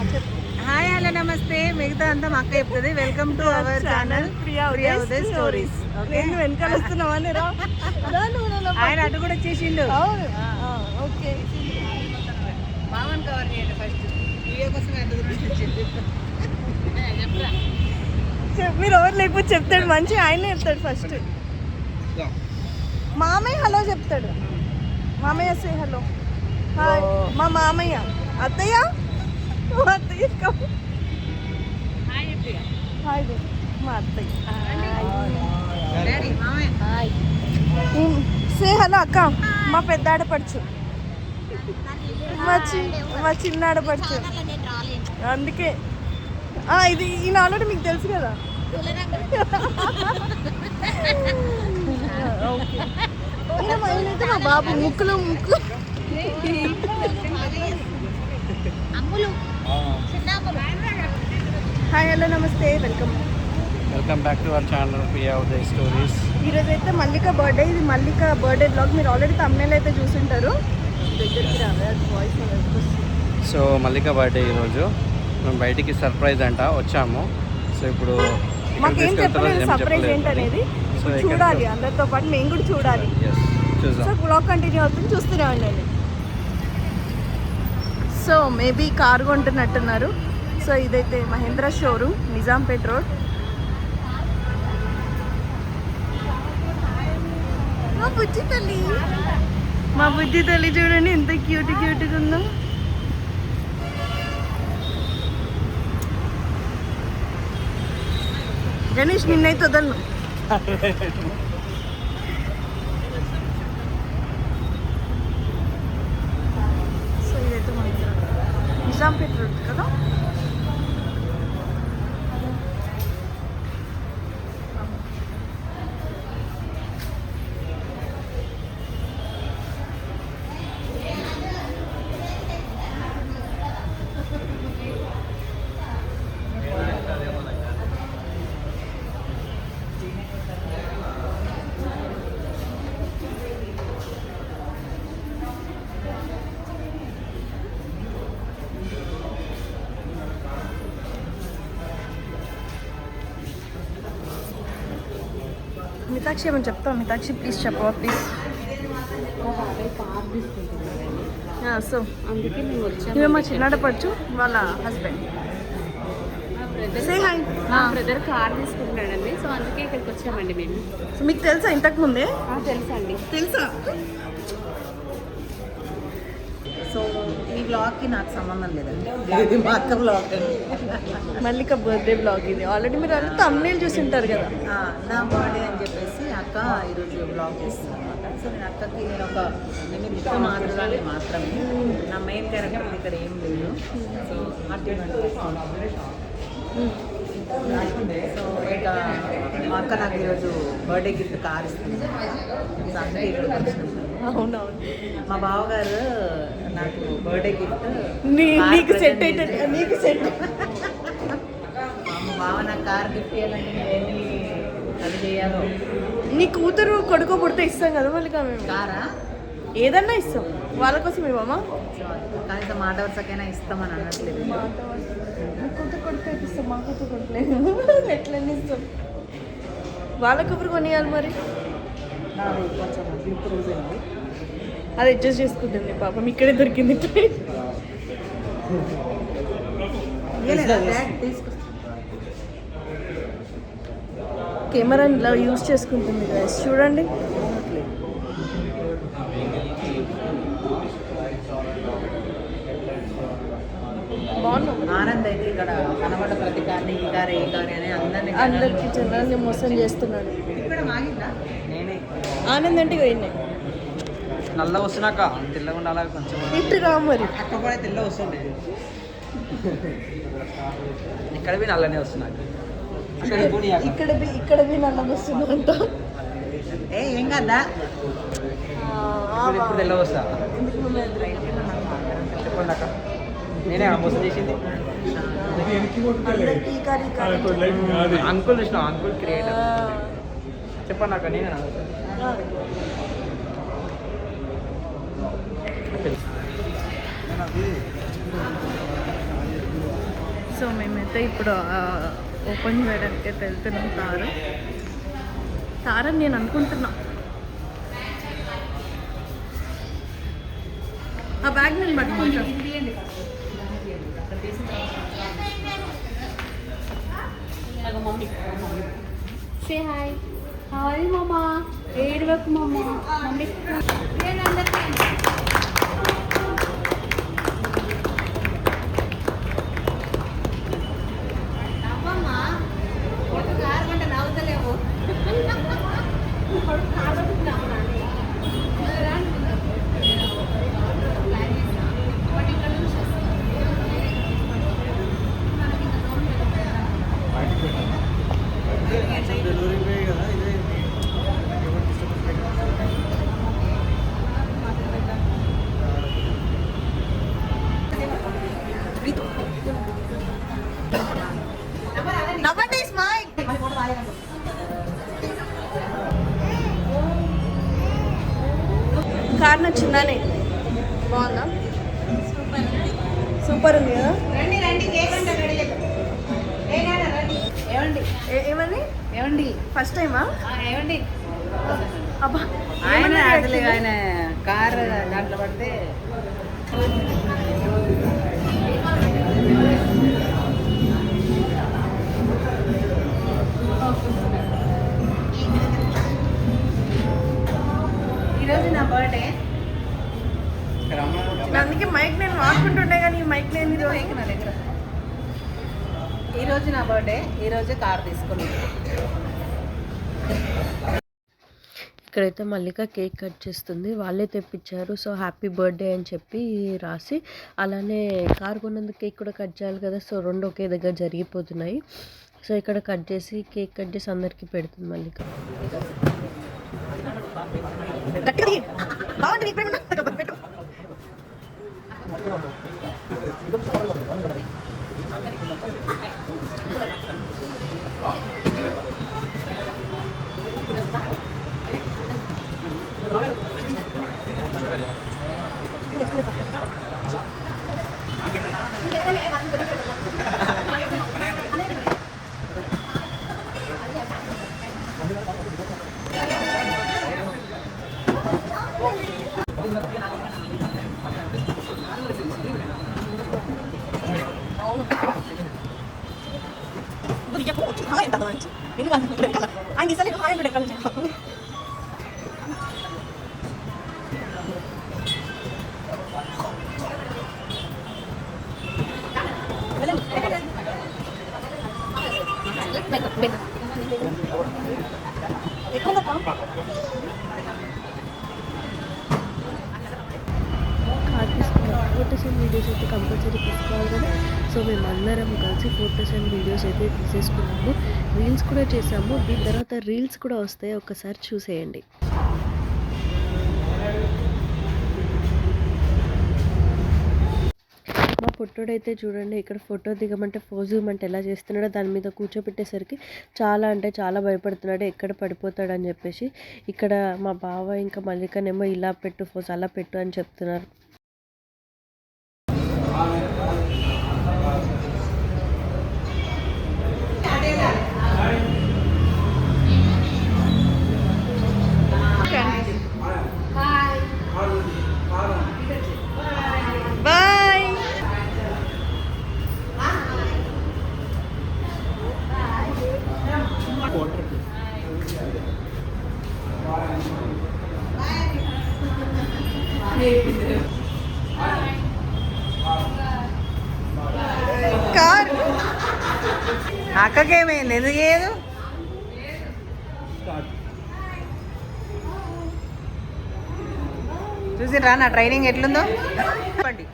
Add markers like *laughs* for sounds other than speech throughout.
Hi hello నమస్తే. మిగతా అంతా మా అక్క చెప్తుంది. Welcome to our channel Priya Uday stories okay వెనకాల వస్తున్నావని నువ్వు ఆయన అటు కూడా ఆ, ఓకే. మామని కవర్ చేయండి ఫస్ట్ వీడియో కోసం ఎంత దూరం *laughs* మీరు ఎవరు లేకపోతే చెప్తాడు. మంచి ఆయనే చెప్తాడు ఫస్ట్ మామయ్య హలో చెప్తాడు. మామయ్య సే హలో హాయ్ మా మామయ్య. అత్తయ్య? మా అత్తయ్య. హాయ్. మా అత్తయ్య సే హలో అక్క. మా పెద్ద ఆడపడుచు మా చి మా చిన్న ఆడపడుచు అందుకే. ఇది ఈయన ఆల్రెడీ మీకు తెలుసు కదా. *laughs* ఓకే. మా- బాబు. ముక్కులో ముక్కు హాయ్ హలో నమస్తే welcome. Welcome back to our channel Priya Uday stories. ఈరోజు అయితే మల్లిక బర్త్డే ఇది మల్లిక బర్త్డే బ్లాగ్. మీరు ఆల్రెడీ తమ్నేల్ అయితే చూసుంటారు. సో మల్లిక బర్త్డే ఈరోజు. మేము బయటికి సర్ప్రైజ్ అంట వచ్చాము. సో ఇప్పుడు మాకేం చెప్పలేదు సర్ప్రైజ్. ఏంటనేది. చూడాలి అందరితో పాటు మేము కూడా చూడాలి. సో బ్లాగ్ కంటిన్యూ అవుతుంది చూస్తూనే ఉండండి. సో మేబీ కారు కొంటున్నట్టున్నారు. సో ఇదైతే మహేంద్ర షోరూమ్ నిజాంపేట్ రోడ్. మా బుజ్జి తల్లి. మా బుజ్జి తల్లి చూడండి ఎంత క్యూట్ క్యూట్గా ఉందో. గణేష్ నిన్నైతే వదలను *laughs* సో ఇదైతే మన నిజాంపేట్ రోడ్ కదా మితాక్షి ఏమని చెప్తాం మితాక్షి ప్లీజ్ చెప్పవా ప్లీజ్ సో అందుకే మేము వచ్చాము. ఇవే మా చిన్నాడపడుచు వాళ్ళ హస్బెండ్ మా బ్రదర్ కార్ తీసుకుంటున్నాడండి. సో అందుకే ఇక్కడికి వచ్చామండి మేము. సో మీకు తెలుసా ఇంతకు ముందే? ఆ, తెలుసా అండి తెలుసా? సో ఈ బ్లాగ్కి నాకు సంబంధం లేదండి. ఇది మా అక్క బ్లాగ్ మల్లిక బర్త్డే బ్లాగ్ ఇది. ఆల్రెడీ మీరు అన్ని తమ్నేల్ చూసి ఉంటారు కదా. ఆ, నా బర్త్డే అని చెప్పేసి అక్క ఈరోజు బ్లాగ్ చేస్తుంది అనమాట సో నేను అక్కకి నేను ఒక నిమిత్త మాత్రమే మాత్రమే. నా మెయిన్ క్యారెక్టర్ ఇక్కడ ఏం లేదు. సో అటు సో ఇక మా అక్క నాకు ఈరోజు బర్త్డే గిఫ్ట్ కార్ ఇస్తుంది. అందుకే. అవునవును. మా బావగారు నాకు బర్త్డే గిఫ్ట్ నీకు సెట్ అయితే. నీకు సెట్ మా బావ నాకు కార్ గిఫ్ట్ చేయాలంటే నేను అది చేయాలో? నీ కూతురు కొడుకు పుడితే ఇస్తాం కదా మళ్ళీ మేము. కారా? ఏదన్నా ఇస్తాం. వాళ్ళ కోసం ఇవ్వమా? కనీసం మాట వరుసకైనా ఇస్తామని అనట్లేదు. కూతురు కొడుకు ఇస్తాం మా కూతురు కొడుకులేదు *laughs* ఎట్లన్నీ ఇస్తాం. వాళ్ళ కూతురు కొనియాలి మరి. అది అడ్జస్ట్ చేసుకుంటుంది పాపం. ఇక్కడే దొరికింది. *laughs* తీసుకొస్తా. కెమెరాని ఇలా యూజ్ చేసుకుంటుంది guys. చూడండి. ఆనంద్ అయితే ఇక్కడ కనబడ ప్రతి ఈ కారు ఏ కారు అని అందరినీ అందరికి జనాల్ని మోసం చేస్తున్నాడు. ఇక్కడ మాగిందా? నేనే. ఆనంద్ అంటే పోయినాయి నల్ల వస్తున్నాక తెల్లగా ఉండాలి కొంచెం. ఇటు రా మరి. అక్క కూడా తెల్ల వస్తుంది. ఇక్కడ పోయి నల్లనే వస్తున్నాక ఇక్కడ ఇక్కడ ఏ ఏం కదా ఇప్పుడు తెల్ల వస్తా చెప్పండి అక్క. నేనే మోసం చేసింది. అంకుల్ చూసిన అంకుల్ క్రియేటర్ చెప్పండి అక్క నేనే. సో మేమైతే ఇప్పుడు ఓపెన్ చేయడానికి అయితే వెళ్తున్నాం తారు. తారని నేను అనుకుంటున్నా. ఆ బ్యాగ్ నేను పట్టుకుంటాను సే హాయ్ హాయ్ మామా ఏడవకు మామ మమ్మీ ఆయన reaction? ఆయన కారు దాంట్లో పడితే ఈరోజు నా బర్త్డే. అందుకే మైక్ నేను వాడుకుంటుండే కానీ మైక్ రోజు మైక్ నా దగ్గర. ఈరోజు నా బర్త్డే ఈరోజు కార్ తీసుకున్నాను. ఇక్కడైతే మల్లిక కేక్ కట్ చేస్తుంది. వాళ్ళే తెప్పించారు. సో హ్యాపీ బర్త్డే అని చెప్పి రాసి అలానే కార్ కొన్నందుకు కేక్ కూడా కట్ చేయాలి కదా. సో రెండు ఒకే దగ్గర జరిగిపోతున్నాయి. సో ఇక్కడ కట్ చేసి కేక్ కట్ చేసి అందరికీ పెడుతుంది మల్లిక. గట్టిగా తీ. బాగుంది నీకు పెట్టు. పెట్టు, పెట్టు. ఆయన తీసాలి హాయ్ అంటే ఎక్కడ కార్ ఫొటోస్ అండ్ వీడియోస్ అయితే కంపల్సరీ తీసుకోవాలి కదా. సో మేము అందరం కలిసి ఫొటోస్ అండ్ వీడియోస్ అయితే తీసేసుకున్నాము. రీల్స్ కూడా చేసాము. దీని తర్వాత రీల్స్ కూడా వస్తాయి. ఒకసారి చూసేయండి. మా పుట్టుడైతే చూడండి ఇక్కడ ఫోటో దిగమంటే ఫోజు ఇవ్వమంటే ఎలా చేస్తున్నాడో దాని మీద కూర్చోపెట్టేసరికి చాలా అంటే చాలా భయపడుతున్నాడు. ఎక్కడ పడిపోతాడని చెప్పేసి ఇక్కడ మా బావ ఇంకా మల్లికనేమో ఇలా పెట్టు ఫోజ్ అలా పెట్టు అని చెప్తున్నారు. అక్కకేమైంది ఎందుకు చూసి చూసిరా నా ట్రైనింగ్ ఎట్లుందో? చెప్పండి.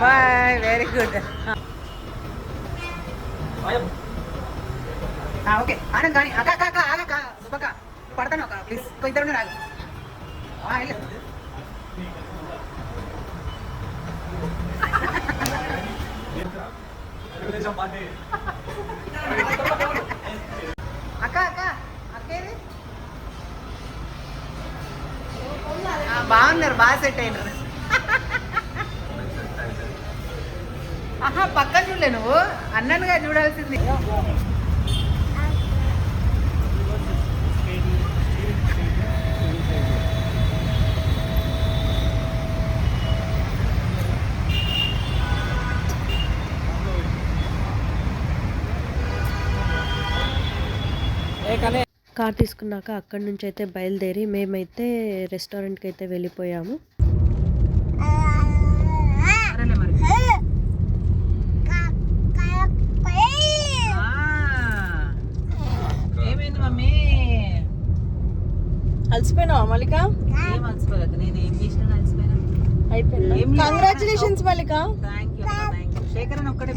Bye very good. Okay. Anand కానీ అక్క అక్క అక్క అక్క. సుబ్బక్క పడతాను అక్క ప్లీజ్. ఇద్దరు నాకు. అక్కేది? బాగున్నారు బాగా సెట్ అయినారు. ఆహా పక్కన చూడలే నువ్వు. అన్ననుగా చూడాల్సింది. కార్ తీసుకున్నాక అక్కడి నుంచి అయితే బయలుదేరి మేమైతే రెస్టారెంట్కి అయితే వెళ్ళిపోయాము అలసిపోయినావా మల్లిక? ఏం అలసిపోలేదు. నేను ఏం చేసినా అలసిపోయినా. అయిపోయింది? ఏం లేదు. Congratulations Mallika. Thank you thank you Shekar అని ఒక్కటే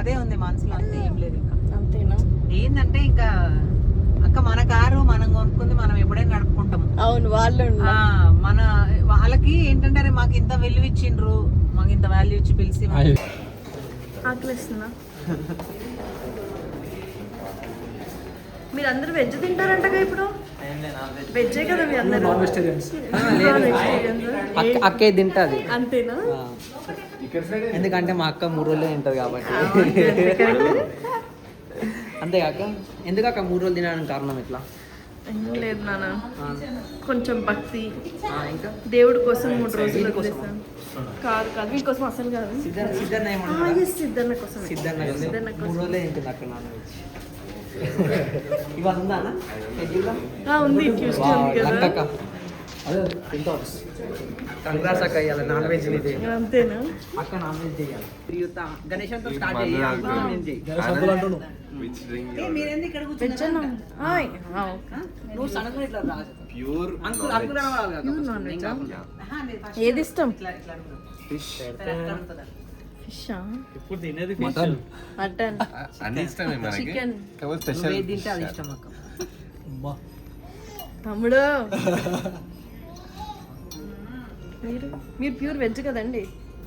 అదే ఉంది మనసులో అంతే ఏం లేదు ఇంకా. అంతేనా? ఏంటంటే ఇంకా అక్క మన కారు మనం కొనుక్కుంది మనం ఎప్పుడైనా నడుపుకుంటాం అవును వాళ్ళు ఆ, మన వాళ్ళకి ఏంటంటే అరే మాకు ఇంత విలువ ఇచ్చిండ్రు మాకు ఇంత వాల్యూ ఇచ్చి పిలిచి ఆకలిస్తుందా? *laughs* మీరు అందరు వెజ్ తింటారంటగా ఇప్పుడు? వెజ్జే కదా మీ అందరు? నాన్ వెజిటేరియన్స్ అక్కే తింటుంది. అంతేనా? ఎందుకంటే మా అక్క మూడు రోజులే తింటుంది కాబట్టి. *laughs* అంతే కాక ఎందుకు అక్క మూడు రోజులు తినడానికి కారణం ఎట్లా? లేదు నాన్న. కొంచెం భక్తి. ఇంకా? దేవుడి కోసం మూడు రోజులు వదిలేసాను. కాదు కాదు మీకోసం అసలు కాదు. సిద్ధన్న కోసం. సిద్ధన్న కోసం. ఇవాళ ఉందా ఉంది ట్యూస్డే ఉంది కదా. కంగ్రాస్ అక్క నాన్ వెజ్ అంతేనా? అక్క నాన్ వెజ్ చేయాలి. ప్రియుత స్టార్ట్ చేయాలి ఏది ఇష్టం? ఇట్లా ఇట్లా అడుగు. ఫిష్. ఇట్లా అట్లా అడుగుతుందా? ఫిషా? మటన్. మటన్. అన్ని ఇష్టమే మనకి. చికెన్. కాకపోతే నువ్వు స్పెషల్ ఏది తింటే అది ఇష్టం అక్క. తమ్ముడు. *laughs* మీరు? మీరు ప్యూర్ వెజ్ కదండి.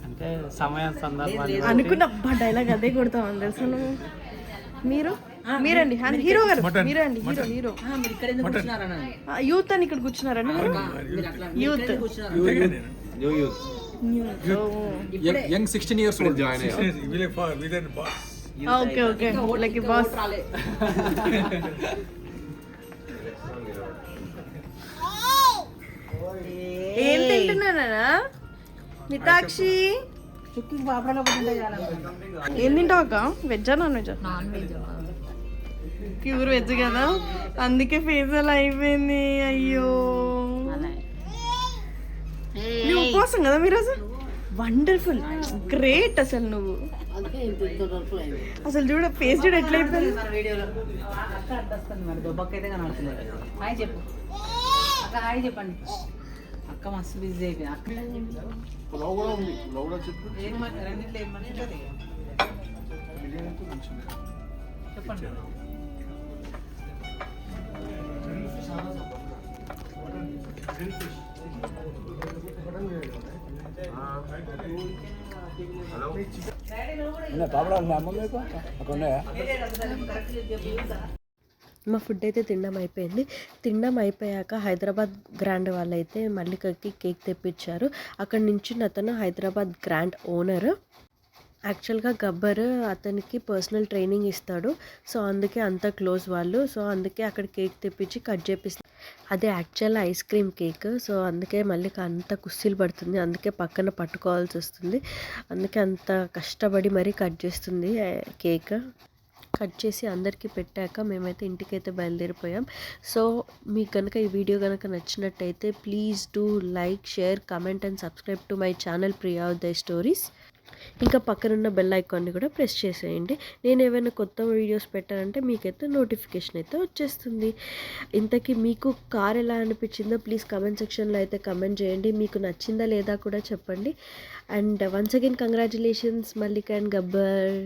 అంటే సమయం సందర్భాన్ని అనుకున్న అబ్బా డైలాగ్ అదే కొడతామని తెలుసా నువ్వు మీరు? మీరండి హీరో గారు. మీరండి హీరో హీరో. ఆ, మీరు ఇక్కడ ఎందుకు కూర్చున్నారనండి యూత్ అని ఇక్కడ కూర్చున్నారండి మీరు? మీరు అట్లా youth. Young sixteen years old join okay okay. Like boss. *laughs* ఏం తింటున్నానా మితాక్షి. ఏం తింటావు అక్క? వెజ్జా నాన్ వెజ్జా? ప్యూర్ వెజ్ కదా. అందుకే ఫేస్ అలా అయిపోయింది. అయ్యో. నువ్వు ఉపవాసం కదా మీరు అసలు వండర్ఫుల్ గ్రేట్ అసలు నువ్వు. అసలు చూడ ఫేస్ చూడ అయిపోయింది. అక్క కనబడతలేదు హాయ్ చెప్పు అక్క మస్తు బిజీ అయిపోయింది అక్క ఏం రెండిట్లో ఏం మంచిది చెప్పండి. మా ఫుడ్ అయితే తినడం అయిపోయింది. తినడం అయిపోయాక హైదరాబాద్ గ్రాండ్ వాళ్ళైతే మల్లికకి కేక్ తెప్పించారు. అక్కడ నుంచి అతను హైదరాబాద్ గ్రాండ్ ఓనర్ యాక్చువల్గా గబ్బర్ అతనికి పర్సనల్ ట్రైనింగ్ ఇస్తాడు. సో అందుకే అంత క్లోజ్ వాళ్ళు. సో అందుకే అక్కడ కేక్ తెప్పించి కట్ చేపిస్తారు అదే actual ice cream cake so అందుకే మళ్ళీ అంత కుస్తీలు పడుతుంది. అందుకే పక్కన పట్టుకోవాల్సి వస్తుంది. అందుకే అంత కష్టపడి మరీ కట్ చేస్తుంది కేక్ కట్ చేసి అందరికీ పెట్టాక మేమైతే ఇంటికైతే బయలుదేరిపోయాం. సో మీకు కనుక ఈ వీడియో కనుక నచ్చినట్టయితే please do like share comment and subscribe to my channel Priya Uday stories. ఇంకా పక్కనున్న బెల్ ఐకాన్ని కూడా ప్రెస్ చేసేయండి. నేను ఏమైనా కొత్త వీడియోస్ పెట్టానంటే మీకైతే నోటిఫికేషన్ అయితే వచ్చేస్తుంది. ఇంతకీ మీకు కార్ ఎలా అనిపించిందో ప్లీజ్ కమెంట్ సెక్షన్లో అయితే కమెంట్ చేయండి. మీకు నచ్చిందా లేదా కూడా చెప్పండి. And once again congratulations Mallika and Gabbar.